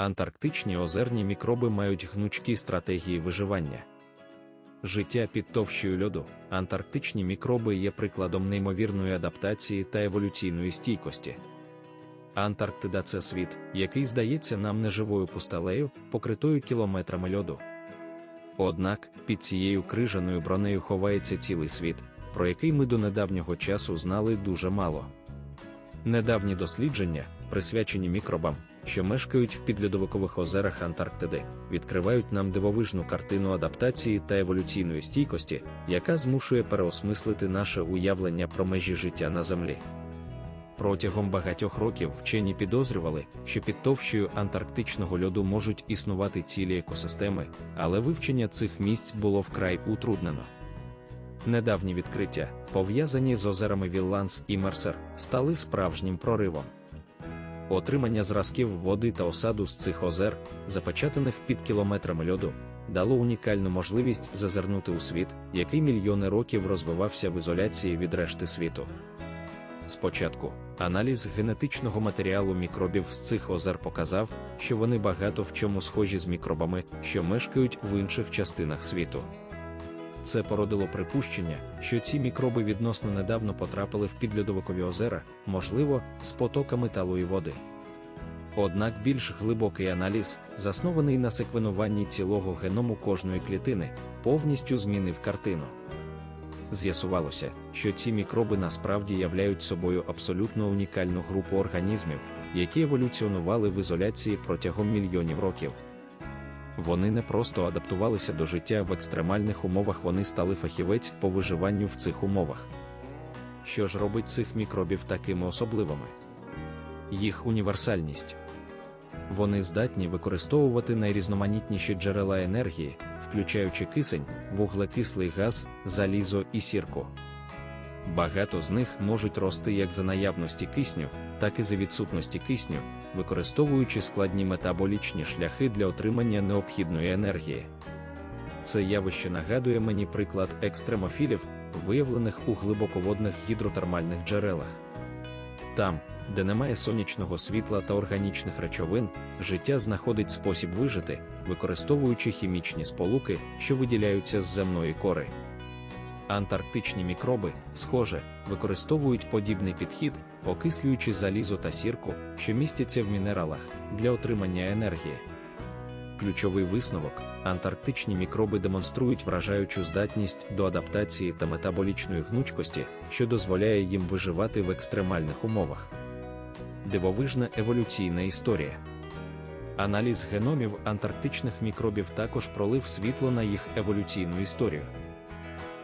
Антарктичні озерні мікроби мають гнучкі стратегії виживання. Життя під товщою льоду, антарктичні мікроби є прикладом неймовірної адаптації та еволюційної стійкості. Антарктида це світ, який здається нам неживою пустелею, покритою кілометрами льоду. Однак під цією крижаною бронею ховається цілий світ, про який ми до недавнього часу знали дуже мало. Недавні дослідження, присвячені мікробам, що мешкають в підльодовикових озерах Антарктиди, відкривають нам дивовижну картину адаптації та еволюційної стійкості, яка змушує переосмислити наше уявлення про межі життя на Землі. Протягом багатьох років вчені підозрювали, що під товщою антарктичного льоду можуть існувати цілі екосистеми, але вивчення цих місць було вкрай утруднено. Недавні відкриття, пов'язані з озерами Вілланс і Мерсер, стали справжнім проривом. Отримання зразків води та осаду з цих озер, запечатаних під кілометрами льоду, дало унікальну можливість зазирнути у світ, який мільйони років розвивався в ізоляції від решти світу. Спочатку, аналіз генетичного матеріалу мікробів з цих озер показав, що вони багато в чому схожі з мікробами, що мешкають в інших частинах світу. Це породило припущення, що ці мікроби відносно недавно потрапили в підльодовикові озера, можливо, з потоками талої води. Однак більш глибокий аналіз, заснований на секвенуванні цілого геному кожної клітини, повністю змінив картину. З'ясувалося, що ці мікроби насправді являють собою абсолютно унікальну групу організмів, які еволюціонували в ізоляції протягом мільйонів років. Вони не просто адаптувалися до життя в екстремальних умовах, вони стали фахівець по виживанню в цих умовах. Що ж робить цих мікробів такими особливими? Їх універсальність. Вони здатні використовувати найрізноманітніші джерела енергії, включаючи кисень, вуглекислий газ, залізо і сірку. Багато з них можуть рости як за наявності кисню, так і за відсутності кисню, використовуючи складні метаболічні шляхи для отримання необхідної енергії. Це явище нагадує мені приклад екстремофілів, виявлених у глибоководних гідротермальних джерелах. Там, де немає сонячного світла та органічних речовин, життя знаходить спосіб вижити, використовуючи хімічні сполуки, що виділяються з земної кори. Антарктичні мікроби, схоже, використовують подібний підхід, окислюючи залізо та сірку, що містяться в мінералах, для отримання енергії. Ключовий висновок: антарктичні мікроби демонструють вражаючу здатність до адаптації та метаболічної гнучкості, що дозволяє їм виживати в екстремальних умовах. Дивовижна еволюційна історія. Аналіз геномів антарктичних мікробів також пролив світло на їх еволюційну історію.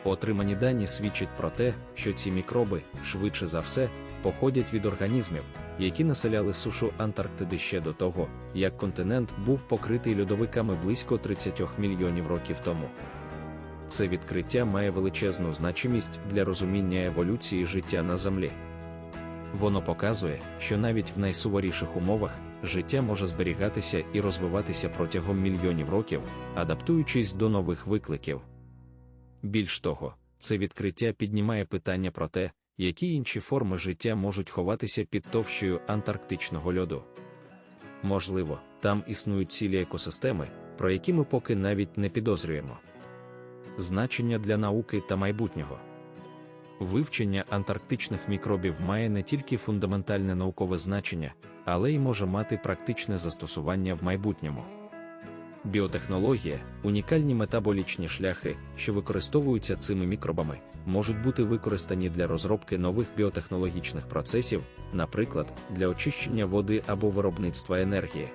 Отримані дані свідчать про те, що ці мікроби, швидше за все, походять від організмів, які населяли сушу Антарктиди ще до того, як континент був покритий льодовиками близько 30 мільйонів років тому. Це відкриття має величезну значимість для розуміння еволюції життя на Землі. Воно показує, що навіть в найсуворіших умовах життя може зберігатися і розвиватися протягом мільйонів років, адаптуючись до нових викликів. Більш того, це відкриття піднімає питання про те, які інші форми життя можуть ховатися під товщою антарктичного льоду. Можливо, там існують цілі екосистеми, про які ми поки навіть не підозрюємо. Значення для науки та майбутнього. Вивчення антарктичних мікробів має не тільки фундаментальне наукове значення, але й може мати практичне застосування в майбутньому. Біотехнологія, унікальні метаболічні шляхи, що використовуються цими мікробами, можуть бути використані для розробки нових біотехнологічних процесів, наприклад, для очищення води або виробництва енергії.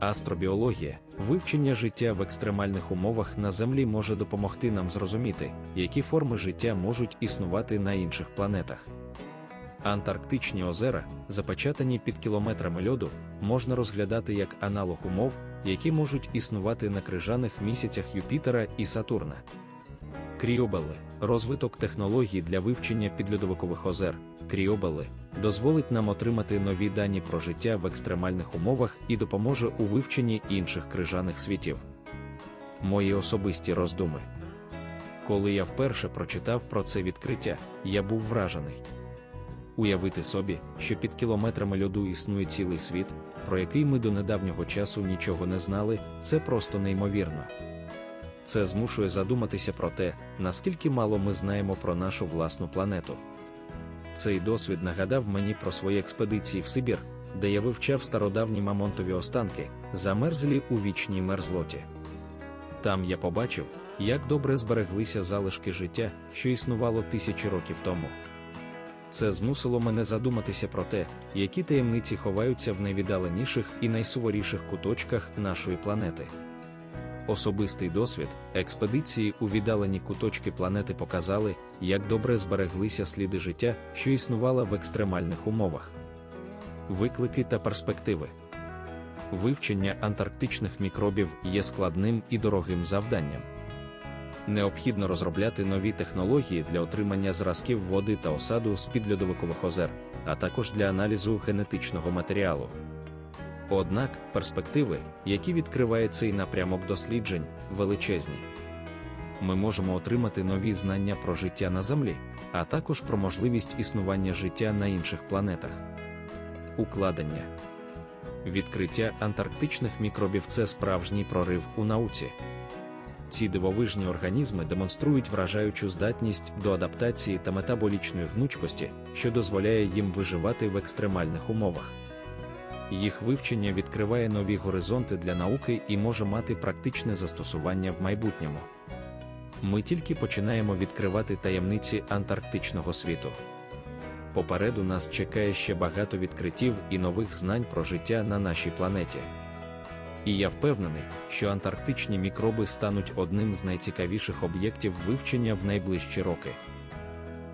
Астробіологія, вивчення життя в екстремальних умовах на Землі може допомогти нам зрозуміти, які форми життя можуть існувати на інших планетах. Антарктичні озера, запечатані під кілометрами льоду, можна розглядати як аналог умов, які можуть існувати на крижаних місяцях Юпітера і Сатурна. Кріобели розвиток технологій для вивчення підльодовикових озер, кріобели, дозволить нам отримати нові дані про життя в екстремальних умовах і допоможе у вивченні інших крижаних світів. Мої особисті роздуми. Коли я вперше прочитав про це відкриття, я був вражений. Уявити собі, що під кілометрами льоду існує цілий світ, про який ми до недавнього часу нічого не знали, це просто неймовірно. Це змушує задуматися про те, наскільки мало ми знаємо про нашу власну планету. Цей досвід нагадав мені про свої експедиції в Сибір, де я вивчав стародавні мамонтові останки, замерзлі у вічній мерзлоті. Там я побачив, як добре збереглися залишки життя, що існувало тисячі років тому. Це змусило мене задуматися про те, які таємниці ховаються в найвіддаленіших і найсуворіших куточках нашої планети. Особистий досвід, експедиції у віддалені куточки планети показали, як добре збереглися сліди життя, що існувало в екстремальних умовах. Виклики та перспективи. Вивчення антарктичних мікробів є складним і дорогим завданням. Необхідно розробляти нові технології для отримання зразків води та осаду з підльодовикових озер, а також для аналізу генетичного матеріалу. Однак перспективи, які відкриває цей напрямок досліджень, величезні. Ми можемо отримати нові знання про життя на Землі, а також про можливість існування життя на інших планетах. Укладення відкриття антарктичних мікробів це справжній прорив у науці. Ці дивовижні організми демонструють вражаючу здатність до адаптації та метаболічної гнучкості, що дозволяє їм виживати в екстремальних умовах. Їх вивчення відкриває нові горизонти для науки і може мати практичне застосування в майбутньому. Ми тільки починаємо відкривати таємниці антарктичного світу. Попереду нас чекає ще багато відкриттів і нових знань про життя на нашій планеті. І я впевнений, що антарктичні мікроби стануть одним з найцікавіших об'єктів вивчення в найближчі роки.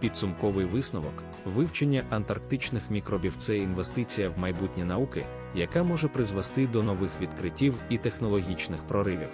Підсумковий висновок вивчення антарктичних мікробів це інвестиція в майбутнє науки, яка може призвести до нових відкриттів і технологічних проривів.